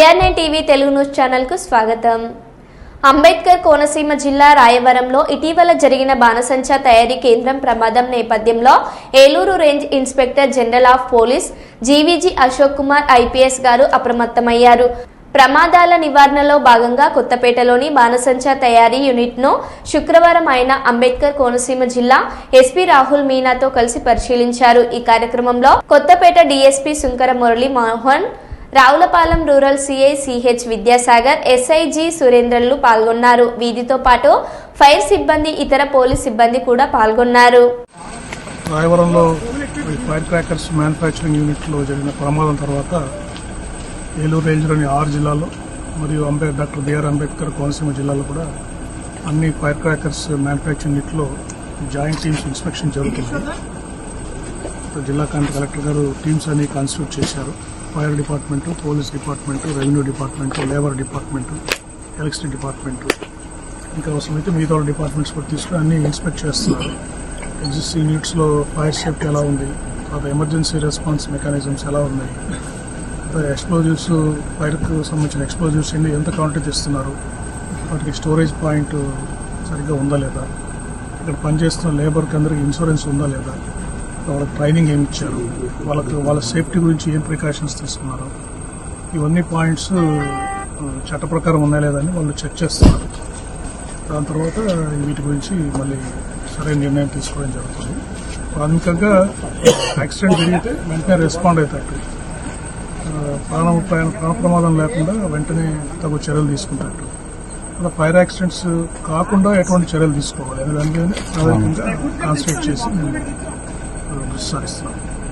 విఆర్నే TV Telugu news ఛానల్కు స్వాగతం. అంబేద్కర్ కోనసీమ జిల్లా రాయవరంలో ఇటీవల జరిగిన బాణసంచా తయారీ కేంద్రం ప్రమాదం నేపథ్యంలో Eluru range inspector general of police GVG Ashok Kumar IPS గారు అప్రమత్తమయ్యారు. ప్రమాదాల నివారణలో భాగంగా కొత్తపేటలోని బాణసంచా తయారీ యూనిట్ను శుక్రవారం ఆయన అంబేద్కర్ కోనసీమ జిల్లా ఎస్పీ రాహుల్ మీనాతో కలిసి పరిశీలించారు. ఈ కార్యక్రమంలో Kothapeta DSP Shunkara Murali Mohan Ravulapalem rural CI CH Vidyasagar SI G సురేంద్రన్లు పాల్గొన్నారు. వీధితో పాటు ఫైర్ సిబ్బంది ఇతర పోలీస్ సిబ్బంది కూడా పాల్గొన్నారు. రాయవరంలో ఫైర్ క్రాకర్స్ మ్యానుఫ్యాక్చరింగ్ యూనిట్లో జరిగిన ప్రమాదం తర్వాత ఏలూరు రేంజ్లోని ఆరు జిల్లాలో మరియు అంబేద్ డాక్టర్ బిఆర్ అంబేద్కర్ కోనసీమ జిల్లాలో కూడా అన్ని ఫైర్ క్రాకర్స్ మ్యానుఫ్యాక్చరింగ్ యూనిట్లో జాయింట్ టీమ్స్ ఇన్స్పెక్షన్ జరుగుతుంది జిల్లా కలెక్టర్ గారు టీమ్స్ అన్ని కాన్స్టిట్యూట్ చేశారు. Fire department police department revenue department labour department electricity department. ఇంకా అవసరమైతే మిగతా డిపార్ట్మెంట్స్ కూడా తీసుకుని అన్ని ఇన్స్పెక్ట్ చేస్తున్నారు. ఎగ్జిస్టింగ్ యూనిట్స్లో ఫైర్ సేఫ్టీ ఎలా ఉంది? తర్వాత ఎమర్జెన్సీ రెస్పాన్స్ మెకానిజమ్స్ ఎలా ఉన్నాయి? ఎక్స్ప్లోజివ్స్ ఫైర్కు సంబంధించిన ఎక్స్ప్లోజివ్స్ ఎన్ని ఎంత క్వాంటిటీ తెస్తున్నారు? వాటికి స్టోరేజ్ పాయింట్ సరిగ్గా ఉందా లేదా? ఇక్కడ పనిచేస్తున్న లేబర్కి అందరికి ఇన్సూరెన్స్ ఉందా లేదా? వాళ్ళకి ట్రైనింగ్ ఏమి ఇచ్చారు? వాళ్ళకి వాళ్ళ సేఫ్టీ గురించి ఏం ప్రికాషన్స్ తీసుకున్నారు? ఇవన్నీ పాయింట్స్ చట్ట ప్రకారం ఉన్నాయా లేదని వాళ్ళు చెక్ చేస్తున్నారు. దాని తర్వాత వీటి గురించి మళ్ళీ సరైన నిర్ణయం తీసుకోవడం జరుగుతుంది. ప్రాథమికంగా యాక్సిడెంట్ జరిగితే వెంటనే రెస్పాండ్ అవుతారు. ప్రాణ ప్రాణ ప్రాణ ప్రమాదం లేకుండా వెంటనే తగు చర్యలు తీసుకుంటారు. అలా ఫైర్ యాక్సిడెంట్స్ కాకుండా ఎటువంటి చర్యలు తీసుకోవాలి అనే దాని మీద ప్రాథమికంగా కాన్సన్ట్రేట్ చేసి Precisely.